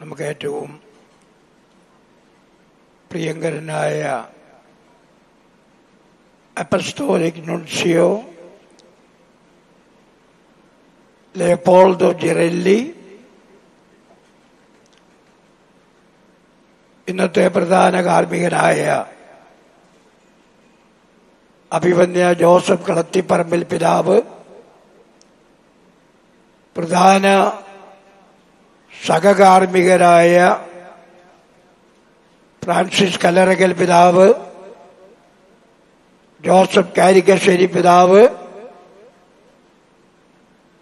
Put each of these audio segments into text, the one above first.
നമുക്ക് ഏറ്റവും പ്രിയങ്കരനായ അപ്പസ്റ്റോലിക് നുൻസിയോ ലെപ്പോൾഡോ ജിറല്ലി ഇന്നത്തെ പ്രധാന കാർമ്മികനായ അഭിവന്യ ജോസഫ് കളത്തിപ്പറമ്പിൽ പിതാവ് പ്രധാന സഹകാർമ്മികരായ ഫ്രാൻസിസ് കല്ലറകൽ പിതാവ് ജോസഫ് കാരിക്കശ്ശേരി പിതാവ്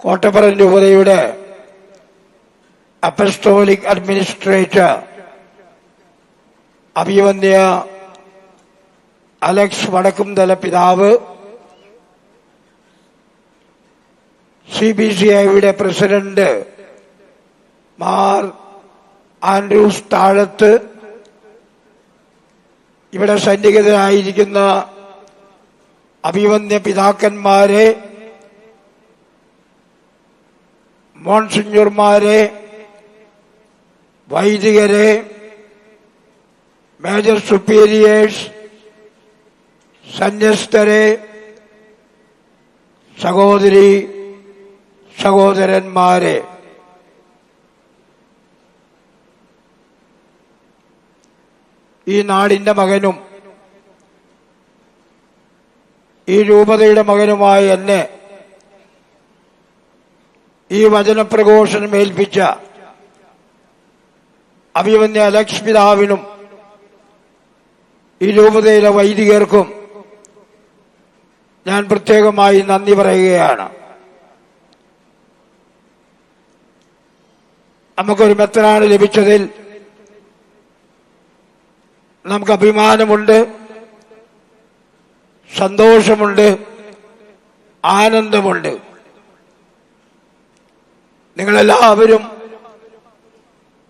കോട്ടപ്പുറം രൂപതയുടെ അപ്പസ്റ്റോലിക് അഡ്മിനിസ്ട്രേറ്റർ അഭിവന്യ അലക്സ് വടക്കുംതല പിതാവ് സി ബി സി ഐയുടെ പ്രസിഡന്റ് മാർ ആൻഡ്രൂസ് താഴത്ത് ഇവിടെ സന്നിഹിതരായിരിക്കുന്ന അഭിവന്യ പിതാക്കന്മാരെ മോൺസിഞ്ഞൂർമാരെ വൈദികരെ മേജർ സുപ്പീരിയേഴ്സ് സന്യസ്തരെ സഹോദരി സഹോദരന്മാരെ. ഈ നാടിന്റെ മകനും ഈ രൂപതയുടെ മകനുമായ എന്നെ ഈ വചനപ്രഘോഷണം ഏൽപ്പിച്ച അഭിമന്യ ലക്ഷ്മിതാവിനും ഈ രൂപതയിലെ വൈദികർക്കും ഞാൻ പ്രത്യേകമായി നന്ദി പറയുകയാണ്. നമുക്കൊരു മെത്തനാണ് ലഭിച്ചതിൽ നമുക്ക് അഭിമാനമുണ്ട് സന്തോഷമുണ്ട്. ആനന്ദമുണ്ട്. നിങ്ങളെല്ലാവരും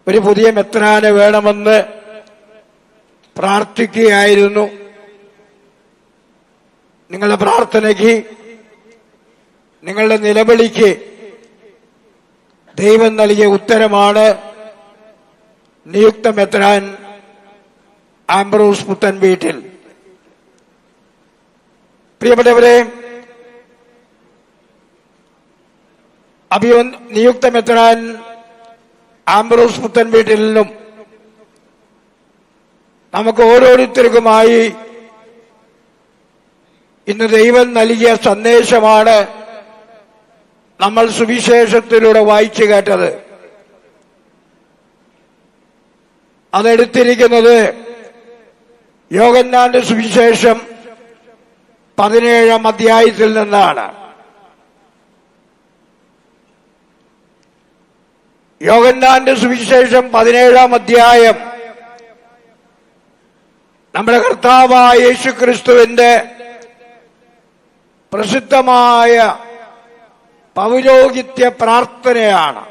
ഒരു പുതിയ മെത്രാനെ വേണമെന്ന് പ്രാർത്ഥിക്കുകയായിരുന്നു. നിങ്ങളുടെ പ്രാർത്ഥനയ്ക്ക് നിങ്ങളുടെ നിലവിളിക്ക് ദൈവം നൽകിയ ഉത്തരമാണ് നിയുക്ത മെത്രാൻ ആംബ്രോസ് പുത്തൻ വീട്ടിൽ. പ്രിയപ്പെട്ടവരെ അഭിയോ നിയുക്ത മെത്രാൻ ആംബ്രോസ് പുത്തൻ വീട്ടിൽ നിന്നും നമുക്ക് ഓരോരുത്തർക്കുമായി ഇന്ന് ദൈവം നൽകിയ സന്ദേശമാണ് നമ്മൾ സുവിശേഷത്തിലൂടെ വായിച്ചു കേട്ടത്. അതെടുത്തിരിക്കുന്നത് യോഗന്നാന്റെ സുവിശേഷം പതിനേഴാം അധ്യായത്തിൽ നിന്നാണ്. യോഗന്നാന്റെ സുവിശേഷം പതിനേഴാം അധ്യായം നമ്മുടെ കർത്താവായ യേശു ക്രിസ്തുവിന്റെ പ്രസിദ്ധമായ പൗരോഹിത്യ പ്രാർത്ഥനയാണ്.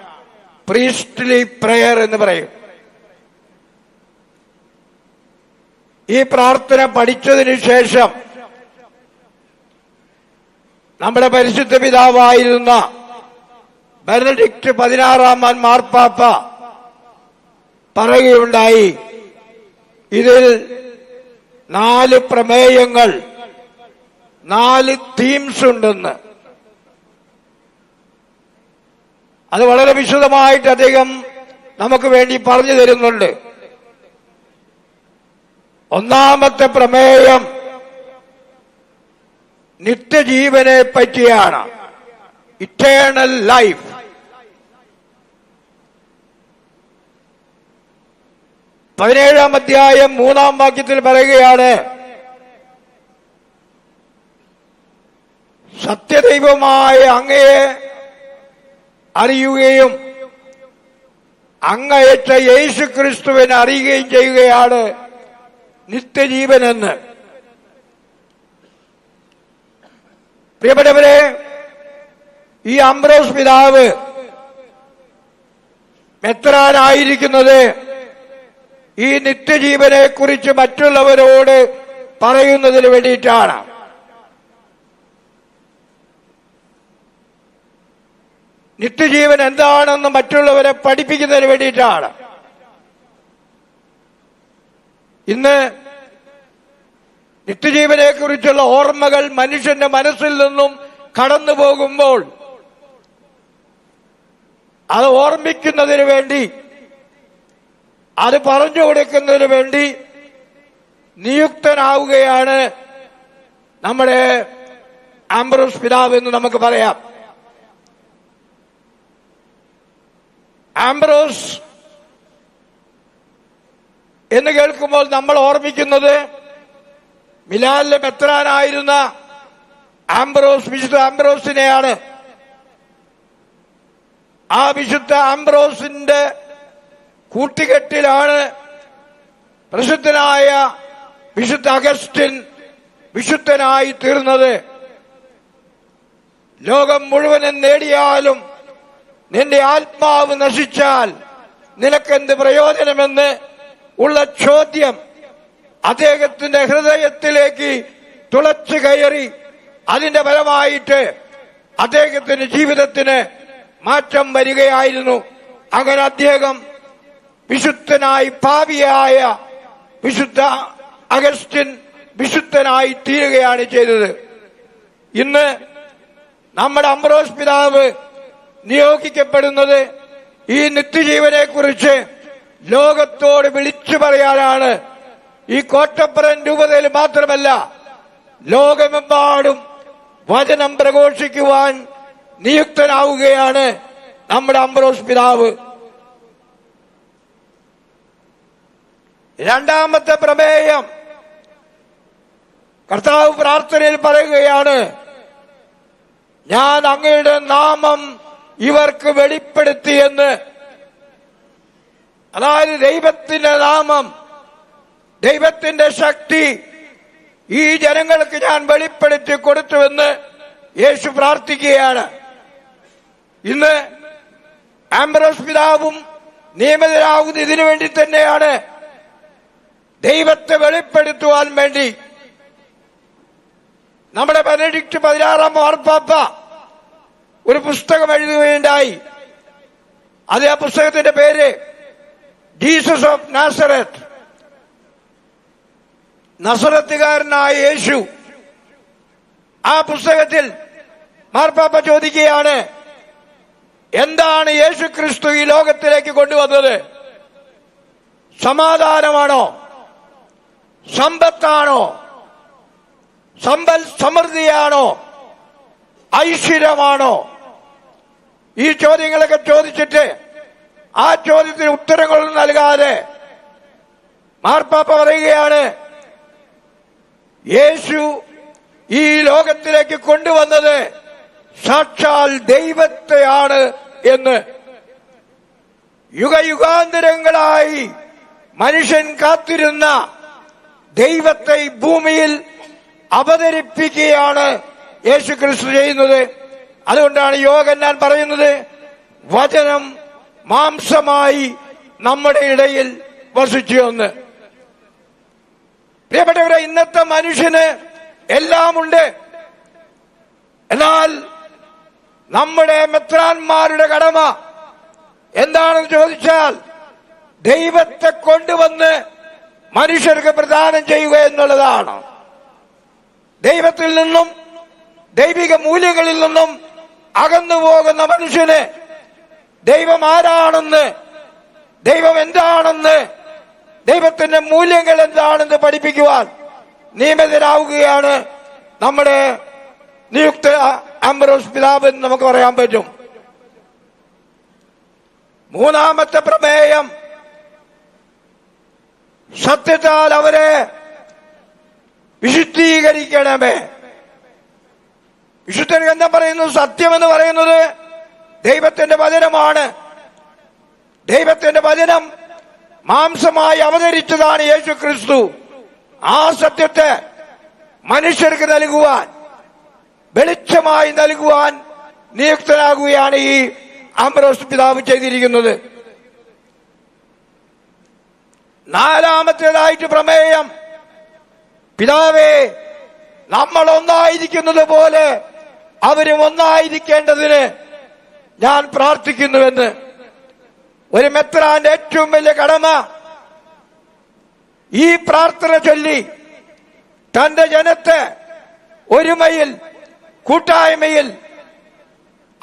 പ്രീസ്റ്റ്ലി പ്രയർ എന്ന് പറയും. ഈ പ്രാർത്ഥന പഠിച്ചതിനു ശേഷം നമ്മുടെ പരിശുദ്ധ പിതാവായിരുന്ന ബെനഡിക്ട് പതിനാറാമൻ മാർപ്പാപ്പ പറയുകയുണ്ടായി ഇതിൽ നാല് പ്രമേയങ്ങൾ നാല് തീംസ് ഉണ്ടെന്ന്. അത് വളരെ വിശദമായിട്ട് അദ്ദേഹം നമുക്ക് വേണ്ടി പറഞ്ഞു തരുന്നുണ്ട്. ഒന്നാമത്തെ പ്രമേയം നിത്യജീവനെ പറ്റിയാണ്. ഇറ്റേണൽ ലൈഫ് പതിനേഴാം അധ്യായം മൂന്നാം വാക്യത്തിൽ പറയുകയാണ് സത്യദൈവമായ അങ്ങയെ അറിയുകയും അങ്ങയറ്റ യേശു ക്രിസ്തുവിനെ അറിയുകയും ചെയ്യുകയാണ്. നിത്യജീവനെന്ന്. പ്രിയപ്പെട്ടവരെ ഈ അംബ്രോസ് പിതാവ് മെത്രാനായിരിക്കുന്നത് ഈ നിത്യജീവനെ കുറിച്ച് മറ്റുള്ളവരോട് പറയുന്നതിന് വേണ്ടിയിട്ടാണ്. നിത്യജീവൻ എന്താണെന്ന് മറ്റുള്ളവരെ പഠിപ്പിക്കുന്നതിന് വേണ്ടിയിട്ടാണ്. ഇന്ന് നിത്യജീവനെ കുറിച്ചുള്ള ഓർമ്മകൾ മനുഷ്യന്റെ മനസ്സിൽ നിന്നും കടന്നു പോകുമ്പോൾ അത് ഓർമ്മിക്കുന്നതിന് വേണ്ടി അത് പറഞ്ഞു കൊടുക്കുന്നതിന് വേണ്ടി നിയുക്തനാവുകയാണ് നമ്മുടെ ആംബ്രോസ് പിതാവ് എന്ന് നമുക്ക് പറയാം. ആംബ്രോസ് എന്ന് കേൾക്കുമ്പോൾ നമ്മൾ ഓർമ്മിക്കുന്നത് മിലാലിലെ മെത്രാനായിരുന്ന ആംബ്രോസ് വിശുദ്ധ ആംബ്രോസിനെയാണ്. ആ വിശുദ്ധ ആംബ്രോസിന്റെ കൂട്ടുകെട്ടിലാണ് പ്രസിദ്ധനായ വിശുദ്ധ അഗസ്റ്റിൻ വിശുദ്ധനായി തീർന്നത്. ലോകം മുഴുവനും നേടിയാലും നിന്റെ ആത്മാവ് നശിച്ചാൽ നിനക്കെന്ത് പ്രയോജനമെന്ന് ഉള്ള ചോദ്യം അദ്ദേഹത്തിന്റെ ഹൃദയത്തിലേക്ക് തുളച്ചു കയറി അതിന്റെ ഫലമായിട്ട് അദ്ദേഹത്തിന്റെ ജീവിതത്തിന് മാറ്റം വരികയായിരുന്നു. അങ്ങനെ അദ്ദേഹം വിശുദ്ധനായി പാപിയായ വിശുദ്ധ അഗസ്റ്റിൻ വിശുദ്ധനായി തീരുകയാണ് ചെയ്തത്. ഇന്ന് നമ്മുടെ അംബ്രോസ് പിതാവ് നിയോഗിക്കപ്പെടുന്നത് ഈ നിത്യജീവനെ കുറിച്ച് ലോകത്തോട് വിളിച്ചു പറയാനാണ്. ഈ കോട്ടപ്പുറം രൂപതയിൽ മാത്രമല്ല ലോകമെമ്പാടും വചനം പ്രഘോഷിക്കുവാൻ നിയുക്തനാവുകയാണ് നമ്മുടെ അംബ്രോസ് പിതാവ്. രണ്ടാമത്തെ പ്രമേയം കർത്താവ് പ്രാർത്ഥനയിൽ പറയുകയാണ് ഞാൻ അങ്ങയുടെ നാമം ഇവർക്ക് വെളിപ്പെടുത്തിയെന്ന് അതായത് ദൈവത്തിന്റെ നാമം ദൈവത്തിന്റെ ശക്തി ഈ ജനങ്ങൾക്ക് ഞാൻ വെളിപ്പെടുത്തി കൊടുത്തുവെന്ന് യേശു പ്രാർത്ഥിക്കുകയാണ്. ഇന്ന് ആംബ്രോസ് പിതാവും നിയമിതരാകുന്ന ഇതിനു വേണ്ടി തന്നെയാണ് ദൈവത്തെ വെളിപ്പെടുത്തുവാൻ വേണ്ടി. നമ്മുടെ പതിനെട്ട് പതിനാറാം മാർപ്പാപ്പ ഒരു പുസ്തകം എഴുതുകയുണ്ടായി. അത് ആ പുസ്തകത്തിന്റെ പേര് ജീസസ് ഓഫ് നാസറത്ത് നസറത്തുകാരനായ യേശു ആ പുസ്തകത്തിൽ മാർപ്പാപ്പ ചോദിക്കുകയാണ് എന്താണ് യേശു ക്രിസ്തു ഈ ലോകത്തിലേക്ക് കൊണ്ടുവന്നത്? സമാധാനമാണോ? സമ്പത്താണോ? സമ്പൽ സമൃദ്ധിയാണോ? ഐശ്വര്യമാണോ? ഈ ചോദ്യങ്ങളൊക്കെ ചോദിച്ചിട്ട് ആ ചോദ്യത്തിന് ഉത്തരങ്ങളൊന്നും നൽകാതെ മാർപ്പാപ്പ പറയുകയാണ് യേശു ഈ ലോകത്തിലേക്ക് കൊണ്ടുവന്നത് സാക്ഷാൽ ദൈവത്തെയാണ് എന്ന്. യുഗയുഗാന്തരങ്ങളായി മനുഷ്യൻ കാത്തിരുന്ന ദൈവത്തെ ഭൂമിയിൽ അവതരിപ്പിക്കുകയാണ് യേശു ക്രിസ്തു ചെയ്യുന്നത്. അതുകൊണ്ടാണ് യോഗൻ ഞാൻ പറയുന്നത് വചനം മാംസമായി നമ്മുടെ ഇടയിൽ വസിച്ചു എന്ന്. പ്രിയപ്പെട്ടവരെ ഇന്നത്തെ മനുഷ്യന് എല്ലാമുണ്ട് എന്നാൽ നമ്മുടെ മെത്രാന്മാരുടെ കടമ എന്താണെന്ന് ചോദിച്ചാൽ ദൈവത്തെ കൊണ്ടുവന്ന് മനുഷ്യർക്ക് പ്രദാനം ചെയ്യുക എന്നുള്ളതാണ്. ദൈവത്തിൽ നിന്നും ദൈവിക മൂല്യങ്ങളിൽ നിന്നും അകന്നു പോകുന്ന മനുഷ്യന് ദൈവം ആരാണെന്ന്? ദൈവം എന്താണെന്ന്? ദൈവത്തിന്റെ മൂല്യങ്ങൾ എന്താണെന്ന് പഠിപ്പിക്കുവാൻ നിയമിതരാവുകയാണ് നമ്മുടെ നിയുക്ത അംബ്രോസ് പിതാവ് എന്ന് നമുക്ക് പറയാൻ പറ്റും. മൂന്നാമത്തെ പ്രമേയം സത്യത്താൽ അവരെ വിശുദ്ധീകരിക്കണമേ. വിശുദ്ധ ഗ്രന്ഥം പറയുന്നു? സത്യമെന്ന് പറയുന്നത് ദൈവത്തിന്റെ വചനമാണ്. ദൈവത്തിന്റെ വചനം മാംസമായി അവതരിച്ചതാണ് യേശു ക്രിസ്തു ആ സത്യത്തെ മനുഷ്യർക്ക് നൽകുവാൻ വെളിച്ചമായി നൽകുവാൻ നിയുക്തനാകുകയാണ് ഈ അമ്രോസ് പിതാവ് ചെയ്തിരിക്കുന്നത്. നാലാമത്തേതായിട്ട് പ്രമേയം പിതാവേ നമ്മൾ ഒന്നായിരിക്കുന്നത് പോലെ അവരും ഒന്നായിരിക്കേണ്ടതിന് ഞാൻ പ്രാർത്ഥിക്കുന്നുവെന്ന്. ഒരു മെത്രാന്റെ ഏറ്റവും വലിയ കടമ. ഈ പ്രാർത്ഥന ചൊല്ലി തന്റെ ജനത്തെ ഒരുമയിൽ കൂട്ടായ്മയിൽ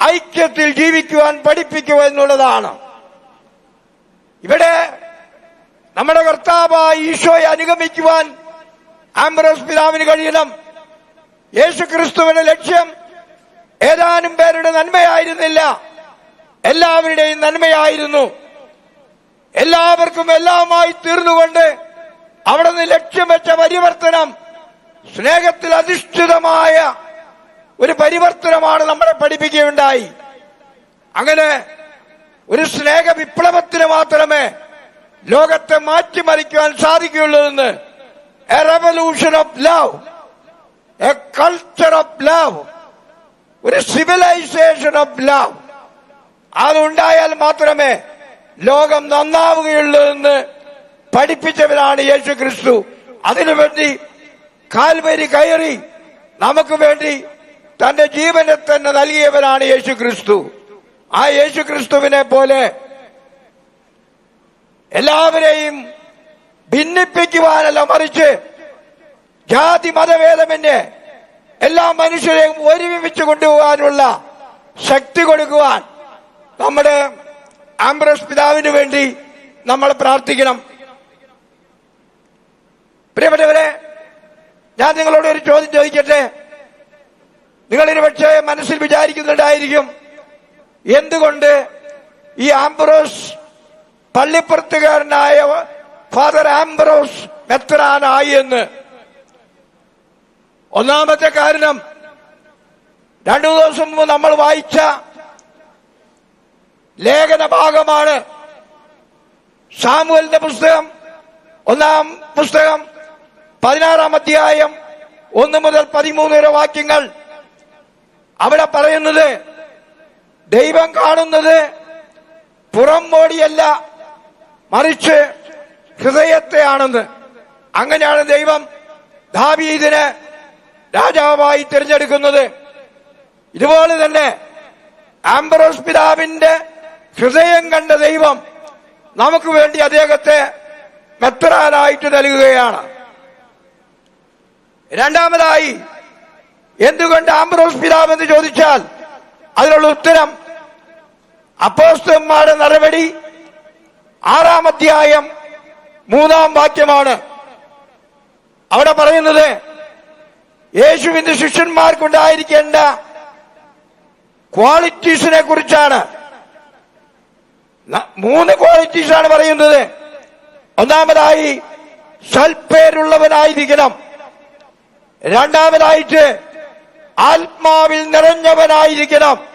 ഐക്യത്തിൽ ജീവിക്കുവാൻ പഠിപ്പിക്കുക എന്നുള്ളതാണ്. ഇവിടെ നമ്മുടെ കർത്താവായ ഈശോയെ അനുഗമിക്കുവാൻ ആംബ്രോസ് പിതാവിന് കഴിയണം. യേശു ക്രിസ്തുവിന്റെ ലക്ഷ്യം ഏതാനും പേരുടെ നന്മയായിരുന്നില്ല. എല്ലാവരുടെയും നന്മയായിരുന്നു. എല്ലാവർക്കും എല്ലാമായി തീർന്നുകൊണ്ട് അവിടെ നിന്ന് ലക്ഷ്യം വെച്ച പരിവർത്തനം സ്നേഹത്തിൽ അധിഷ്ഠിതമായ ഒരു പരിവർത്തനമാണ് നമ്മളെ പഠിപ്പിക്കുകയുണ്ടായി. അങ്ങനെ ഒരു സ്നേഹ വിപ്ലവത്തിന് മാത്രമേ ലോകത്തെ മാറ്റിമറിക്കുവാൻ സാധിക്കുകയുള്ളൂ എന്ന്. A revolution of love a culture of love ഒരു സിവിലൈസേഷൻ ഓഫ് ലവ് അതുണ്ടായാൽ മാത്രമേ ലോകം നന്നാവുകയുള്ളൂ എന്ന് പഠിപ്പിച്ചവരാണ് യേശു ക്രിസ്തു അതിനുവേണ്ടി കാൽവരി കയറി നമുക്ക് വേണ്ടി തന്റെ ജീവനെ തന്നെ നൽകിയവരാണ് യേശു ക്രിസ്തു ആ യേശു ക്രിസ്തുവിനെ പോലെ എല്ലാവരെയും ഭിന്നിപ്പിക്കുവാനല്ല മറിച്ച് ജാതി മതഭേദമന്യേ എല്ലാ മനുഷ്യരെയും ഒരുമിച്ച് കൊണ്ടുപോകാനുള്ള ശക്തി കൊടുക്കുവാൻ നമ്മുടെ ആംബ്രസ് പിതാവിന് വേണ്ടി നമ്മൾ പ്രാർത്ഥിക്കണം. പ്രിയപ്പെട്ടവരെ ഞാൻ നിങ്ങളോട് ഒരു ചോദ്യം ചോദിക്കട്ടെ? നിങ്ങളിന് പക്ഷേ മനസ്സിൽ വിചാരിക്കുന്നുണ്ടായിരിക്കും എന്തുകൊണ്ട് ഈ ആംബ്രോസ് പള്ളിപ്പുറത്തുകാരനായ ഫാദർ ആംബ്രോസ് മെത്രാനായി എന്ന്. ഒന്നാമത്തെ കാരണം രണ്ടു ദിവസം മുമ്പ് നമ്മൾ വായിച്ച ലേഖന ഭാഗമാണ് സാമുവലിന്റെ പുസ്തകം. ഒന്നാം പുസ്തകം പതിനാറാം അധ്യായം ഒന്ന് മുതൽ പതിമൂന്ന് വരെ വാക്യങ്ങൾ. അവിടെ പറയുന്നത് ദൈവം കാണുന്നത് പുറം മോടിയല്ല മറിച്ച് ഹൃദയത്തെയാണെന്ന്. അങ്ങനെയാണ് ദൈവം ദാവീദിനെ രാജാവായി തിരഞ്ഞെടുക്കുന്നത്. ഇതുപോലെ തന്നെ ആംബറോസ് പിതാവിന്റെ ഹൃദയം കണ്ട ദൈവം നമുക്ക് വേണ്ടി അദ്ദേഹത്തെ മെത്രാനായിട്ട് നൽകുകയാണ്. രണ്ടാമതായി എന്തുകൊണ്ട് ആംബ്രോസ് പിതാവ് എന്ന് ചോദിച്ചാൽ അതിനുള്ള ഉത്തരം അപ്പോസ്തന്മാരുടെ നടപടി ആറാം അധ്യായം മൂന്നാം വാക്യമാണ്. അവിടെ പറയുന്നത് യേശുവിന്റെ ശിഷ്യന്മാർക്കുണ്ടായിരിക്കേണ്ട ക്വാളിറ്റീസിനെ കുറിച്ചാണ്. മൂന്ന് ക്വാളിറ്റീസ് ആണ് പറയുന്നത്. ഒന്നാമതായി സൽപ്പേരുള്ളവനായിരിക്കണം രണ്ടാമതായിട്ട് ആത്മാവിൽ നിറഞ്ഞവനായിരിക്കണം.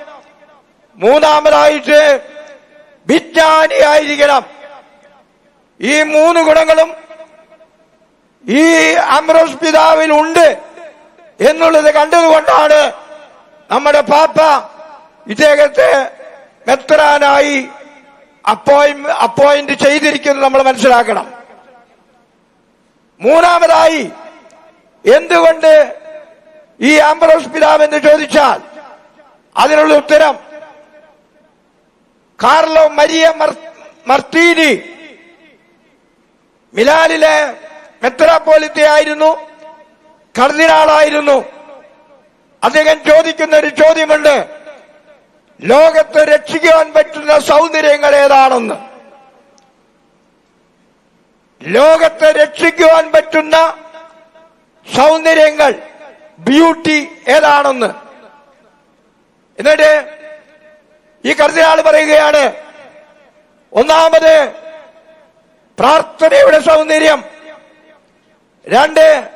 മൂന്നാമതായിട്ട് വിജ്ഞാനിയായിരിക്കണം. ഈ മൂന്ന് ഗുണങ്ങളും ഈ അമ്രോസ് പിതാവിൽ ഉണ്ട് എന്നുള്ളത് കണ്ടതുകൊണ്ടാണ് നമ്മുടെ പാപ്പ ഇദ്ദേഹത്തെ മെത്രാനായി അപ്പോയിന്റ് ചെയ്തിരിക്കുന്നത് നമ്മൾ മനസ്സിലാക്കണം. മൂന്നാമതായി എന്തുകൊണ്ട് ഈ ആംബ്രോസ് പിതാവ് എന്ന് ചോദിച്ചാൽ അതിനുള്ള ഉത്തരം കാർലോ മരിയ മർ- മർത്തീനി മിലാലിലെ മെത്രാപ്പോലിത്തെ ആയിരുന്നു കർദിനാളായിരുന്നു അദ്ദേഹം ചോദിക്കുന്ന ഒരു ചോദ്യമുണ്ട്. ലോകത്ത് രക്ഷിക്കാൻ പറ്റുന്ന സൗന്ദര്യങ്ങൾ ഏതാണെന്ന്? ലോകത്ത് രക്ഷിക്കുവാൻ പറ്റുന്ന സൗന്ദര്യങ്ങൾ ബ്യൂട്ടി ഏതാണെന്ന്? എന്നിട്ട് ഈ കർദിനാൾ പറയുകയാണ് ഒന്നാമത് പ്രാർത്ഥനയുടെ സൗന്ദര്യം. രണ്ട്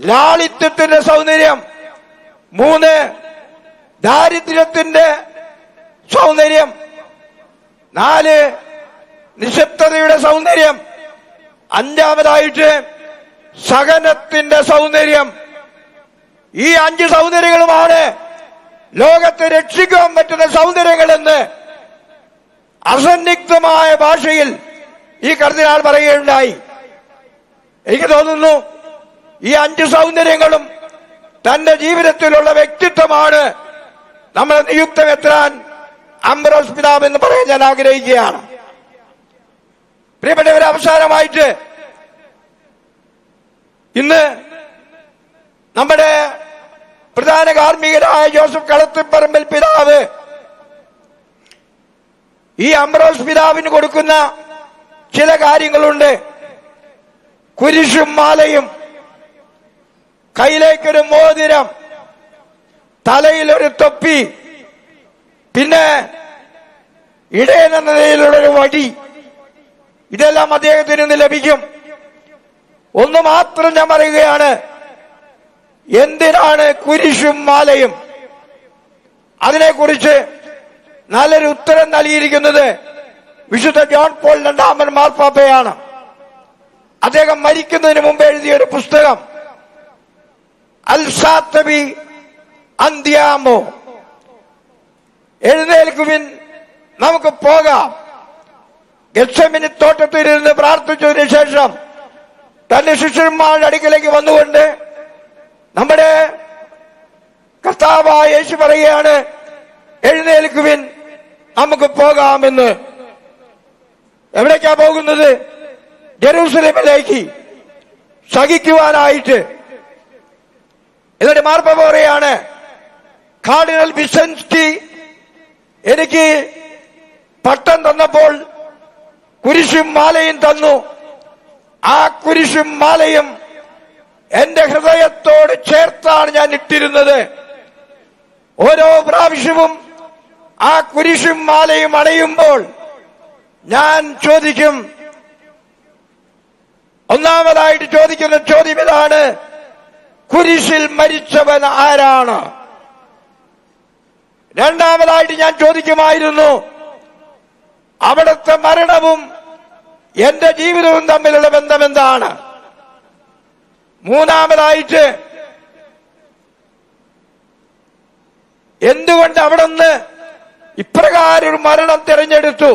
ലാളിത്യത്തിന്റെ സൗന്ദര്യം. മൂന്ന് ദാരിദ്ര്യത്തിന്റെ സൗന്ദര്യം. നാല് നിശബ്ദതയുടെ സൗന്ദര്യം. അഞ്ചാമതായിട്ട് സഹനത്തിന്റെ സൗന്ദര്യം. ഈ അഞ്ച് സൗന്ദര്യങ്ങളുമാണ് ലോകത്തെ രക്ഷിക്കാൻ പറ്റുന്ന സൗന്ദര്യങ്ങളെന്ന് അസന്നിഗ്ധമായ ഭാഷയിൽ ഈ കർദിനാൾ പറയുകയുണ്ടായി. എനിക്ക് തോന്നുന്നു ഈ അഞ്ച് സൗന്ദര്യങ്ങളും തന്റെ ജീവിതത്തിലുള്ള വ്യക്തിത്വമാണ്. നമ്മളെ നിയുക്തമെത്താൻ അംബ്രോസ് പിതാവ് എന്ന് പറയാൻ ഞാൻ ആഗ്രഹിക്കുകയാണ്. പ്രിയപ്പെട്ടവരെ അവസാനമായിട്ട് ഇന്ന് നമ്മുടെ പ്രധാന കാർമ്മികരായ ജോസഫ് കളത്തിപ്പറമ്പിൽ പിതാവ് ഈ അംബ്രോസ് പിതാവിന് കൊടുക്കുന്ന ചില കാര്യങ്ങളുണ്ട്. കുരിശും മാലയും കയ്യിലേക്കൊരു മോതിരം തലയിലൊരു തൊപ്പി പിന്നെ ഇടയൻ എന്ന നിലയിലുള്ളൊരു വടി. ഇതെല്ലാം അദ്ദേഹത്തിന് ഇന്ന് ലഭിക്കും. ഒന്ന് മാത്രം ഞാൻ പറയുകയാണ്. എന്തിനാണ് കുരിശും മാലയും? അതിനെക്കുറിച്ച് നല്ലൊരു ഉത്തരം നൽകിയിരിക്കുന്നത് വിശുദ്ധ ജോൺ പോൾ രണ്ടാമൻ മാർപ്പാപ്പയാണ്. അദ്ദേഹം മരിക്കുന്നതിന് മുമ്പ് എഴുതിയ ഒരു പുസ്തകം. അന്ത്യാമോ? എഴുന്നേൽക്കുവിൻ നമുക്ക് പോകാം. തോട്ടത്തിൽ തോട്ടത്തിലിരുന്ന് പ്രാർത്ഥിച്ചതിന് ശേഷം തന്റെ ശിഷ്യന്മാരുടെ അടുക്കിലേക്ക് വന്നുകൊണ്ട് നമ്മുടെ കർത്താവായ യേശു പറയുകയാണ് എഴുന്നേൽക്കുവിൻ നമുക്ക് പോകാമെന്ന്. എവിടേക്കാ പോകുന്നത്? ജെറൂസലേമിലേക്ക് സഹിക്കുവാനായിട്ട്. എന്നിട്ട് മാർപ്പ പറയാണ് കാർഡിനൽ വിസൻസ്റ്റി എനിക്ക് പട്ടം തന്നപ്പോൾ കുരിശും മാലയും തന്നു. ആ കുരിശും മാലയും എന്റെ ഹൃദയത്തോട് ചേർത്താണ് ഞാൻ ഇട്ടിരുന്നത്. ഓരോ പ്രാവശ്യവും ആ കുരിശും മാലയും അണയുമ്പോൾ ഞാൻ ചോദിക്കും. ഒന്നാമതായിട്ട് ചോദിക്കുന്ന ചോദ്യം ഇതാണ്. കുരിശിൽ മരിച്ചവൻ ആരാണ്? രണ്ടാമതായിട്ട് ഞാൻ ചോദിക്കുമായിരുന്നു അവിടുത്തെ മരണവും എന്റെ ജീവിതവും തമ്മിലുള്ള ബന്ധം എന്താണ് മൂന്നാമതായിട്ട് എന്തുകൊണ്ട് അവിടെ നിന്ന് ഇപ്രകാരം ഒരു മരണം തിരഞ്ഞെടുത്തു?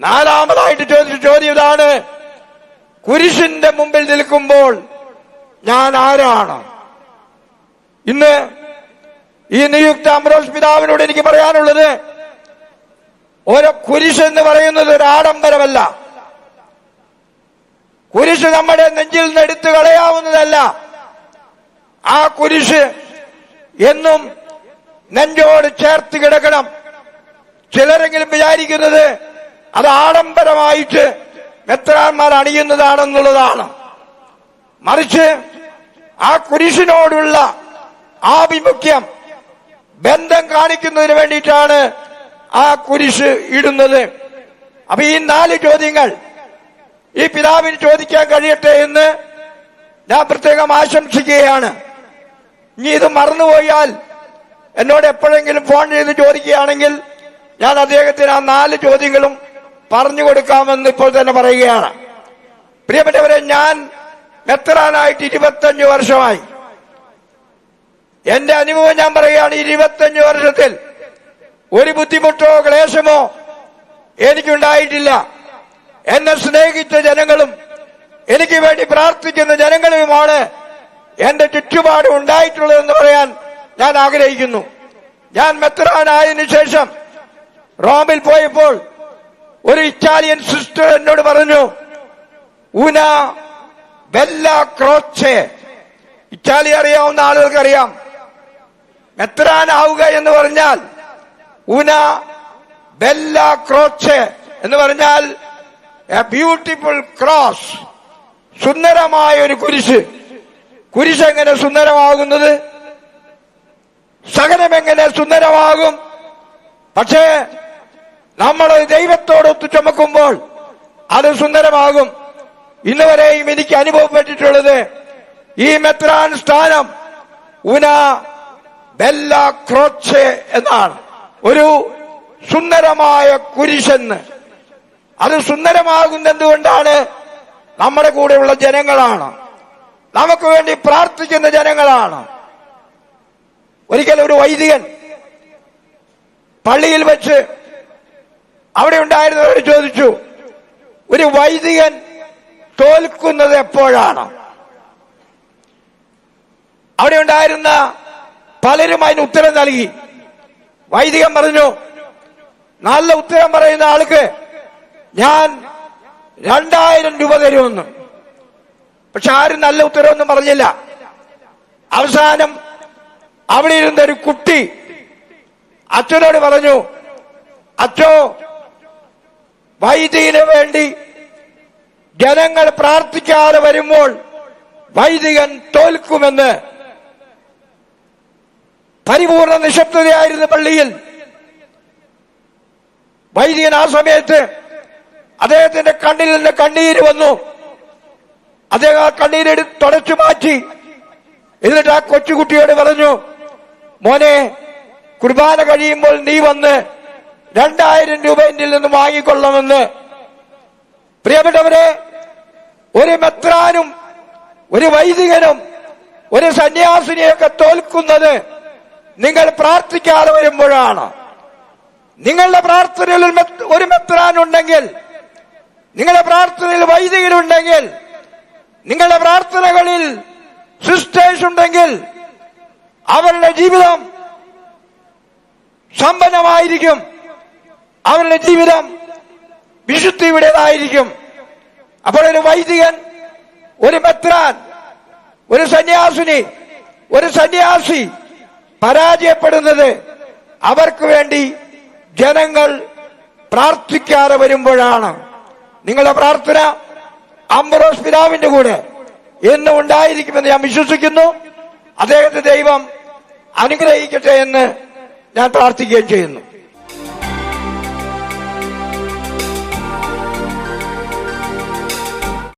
നാലാമതായിട്ട് ചോദിച്ച ചോദ്യം ഇതാണ് കുരിശിന്റെ മുമ്പിൽ നിൽക്കുമ്പോൾ ഞാൻ ആരാണ്? ഇന്ന് ഈ നിയുക്ത അമ്രോസ് പിതാവിനോട് എനിക്ക് പറയാനുള്ളത് ഓരോ കുരിശ് എന്ന് പറയുന്നത് ഒരു ആഡംബരമല്ല. കുരിശ് നമ്മുടെ നെഞ്ചിൽ നിന്ന് എടുത്തു കളയാവുന്നതല്ല. ആ കുരിശ് എന്നും നെഞ്ചോട് ചേർത്ത് കിടക്കണം. ചിലരെങ്കിലും വിചാരിക്കുന്നത് അത് ആഡംബരമായിട്ട് മെത്രാന്മാർ അണിയുന്നതാണെന്നുള്ളതാണ്. മറിച്ച് ആ കുരിശിനോടുള്ള ആഭിമുഖ്യം ബന്ധം കാണിക്കുന്നതിന് വേണ്ടിയിട്ടാണ് ആ കുരിശ് ഇടുന്നത്. അപ്പൊ ഈ നാല് ചോദ്യങ്ങൾ ഈ പിതാവിന് ചോദിക്കാൻ കഴിയട്ടെ എന്ന് ഞാൻ പ്രത്യേകം ആശംസിക്കുകയാണ്. ഇനി ഇത് മറന്നുപോയാൽ എന്നോട് എപ്പോഴെങ്കിലും ഫോൺ ചെയ്ത് ചോദിക്കുകയാണെങ്കിൽ ഞാൻ അദ്ദേഹത്തിന് ആ നാല് ചോദ്യങ്ങളും പറഞ്ഞു കൊടുക്കാമെന്ന് ഇപ്പോൾ തന്നെ പറയുകയാണ്. പ്രിയപ്പെട്ടവരെ ഞാൻ മെത്രാനായിട്ട് ഇരുപത്തഞ്ച് വർഷമായി? എന്റെ അനുഭവം ഞാൻ പറയുകയാണ് ഇരുപത്തഞ്ച് വർഷത്തിൽ ഒരു ബുദ്ധിമുട്ടോ ക്ലേശമോ എനിക്കുണ്ടായിട്ടില്ല. എന്നെ സ്നേഹിച്ച ജനങ്ങളും എനിക്ക് വേണ്ടി പ്രാർത്ഥിക്കുന്ന ജനങ്ങളുമാണ് എന്റെ ചുറ്റുപാടും ഉണ്ടായിട്ടുള്ളതെന്ന് പറയാൻ ഞാൻ ആഗ്രഹിക്കുന്നു. ഞാൻ മെത്രാനായതിനു ശേഷം റോമിൽ പോയപ്പോൾ ഒരു ഇറ്റാലിയൻ സിസ്റ്റർ എന്നോട് പറഞ്ഞു ഉന ബെല്ല ക്രോച്ചെ. ഇറ്റാലി അറിയാവുന്ന ആളുകൾക്ക് അറിയാം മെത്രാനാവുക എന്ന് പറഞ്ഞാൽ ഉന ബെല്ല ക്രോച്ചെ എന്ന് പറഞ്ഞാൽ എ ബ്യൂട്ടിഫുൾ ക്രോസ് സുന്ദരമായ ഒരു കുരിശ്. കുരിശ് എങ്ങനെ സുന്ദരമാകുന്നത്? സഹനം എങ്ങനെ സുന്ദരമാകും? പക്ഷേ നമ്മൾ ദൈവത്തോടൊത്തു ചുമക്കുമ്പോൾ അത് സുന്ദരമാകും. ഇന്ന് വരെയും എനിക്ക് അനുഭവപ്പെട്ടിട്ടുള്ളത് ഈ മെത്രാൻ സ്ഥാനം ഉന ബെല്ല ക്രോച്ചെ എന്നാണ്. ഒരു സുന്ദരമായ കുരിശെന്ന്. അത് സുന്ദരമാകുന്നെന്തുകൊണ്ടാണ് നമ്മുടെ കൂടെയുള്ള ജനങ്ങളാണ്. നമുക്ക് വേണ്ടി പ്രാർത്ഥിക്കുന്ന ജനങ്ങളാണ്. ഒരിക്കൽ ഒരു വൈദികൻ പള്ളിയിൽ വെച്ച് അവിടെ ഉണ്ടായിരുന്നവർ ചോദിച്ചു ഒരു വൈദികൻ തോൽക്കുന്നത് എപ്പോഴാണ്? അവിടെ ഉണ്ടായിരുന്ന പലരും അതിന് ഉത്തരം നൽകി. വൈദികൻ പറഞ്ഞു നല്ല ഉത്തരം പറയുന്ന ആൾക്ക് ഞാൻ രണ്ടായിരം രൂപ തരുമെന്ന്. പക്ഷെ ആരും നല്ല ഉത്തരവൊന്നും പറഞ്ഞില്ല. അവസാനം അവിടെ ഇരുന്ന ഒരു കുട്ടി അച്ഛനോട് പറഞ്ഞു അച്ഛോ വൈദികന് വേണ്ടി ജനങ്ങൾ പ്രാർത്ഥിക്കാതെ വരുമ്പോൾ വൈദികൻ തോൽക്കുമെന്ന് പരിപൂർണ നിശബ്ദതയായിരുന്ന പള്ളിയിൽ വൈദികൻ ആ സമയത്ത് അദ്ദേഹത്തിന്റെ കണ്ണിൽ നിന്ന് കണ്ണീര് വന്നു. അദ്ദേഹം ആ കണ്ണീരെടു തുടച്ചു മാറ്റി. എന്നിട്ട് ആ കൊച്ചുകുട്ടിയോട് പറഞ്ഞു മോനെ കുർബാന കഴിയുമ്പോൾ നീ വന്ന് രണ്ടായിരം രൂപ എന്നിൽ നിന്ന് വാങ്ങിക്കൊള്ളണമെന്ന്. പ്രിയപ്പെട്ടവരെ ഒരു മെത്രാനും ഒരു വൈദികനും ഒരു സന്യാസിനിയൊക്കെ തോൽക്കുന്നത് നിങ്ങൾ പ്രാർത്ഥിക്കാതെ വരുമ്പോഴാണ്. നിങ്ങളുടെ പ്രാർത്ഥനയിൽ ഒരു മെത്രാനുണ്ടെങ്കിൽ നിങ്ങളുടെ പ്രാർത്ഥനയിൽ വൈദികരുണ്ടെങ്കിൽ നിങ്ങളുടെ പ്രാർത്ഥനകളിൽ സിസ്റ്റേഴ്സ് ഉണ്ടെങ്കിൽ അവരുടെ ജീവിതം സമ്പന്നമായിരിക്കും. അവരുടെ ജീവിതം വിശുദ്ധിയുടേതായിരിക്കും. അപ്പോൾ ഒരു വൈദികൻ ഒരു മെത്രാൻ ഒരു സന്യാസിനി ഒരു സന്യാസി പരാജയപ്പെടുന്നത് അവർക്ക് വേണ്ടി ജനങ്ങൾ പ്രാർത്ഥിക്കാതെ വരുമ്പോഴാണ്. നിങ്ങളുടെ പ്രാർത്ഥന അംബറോസ് പിതാവിന്റെ കൂടെ എന്നും ഉണ്ടായിരിക്കുമെന്ന് ഞാൻ വിശ്വസിക്കുന്നു. അദ്ദേഹത്തെ ദൈവം അനുഗ്രഹിക്കട്ടെ എന്ന് ഞാൻ പ്രാർത്ഥിക്കുകയും ചെയ്യുന്നു.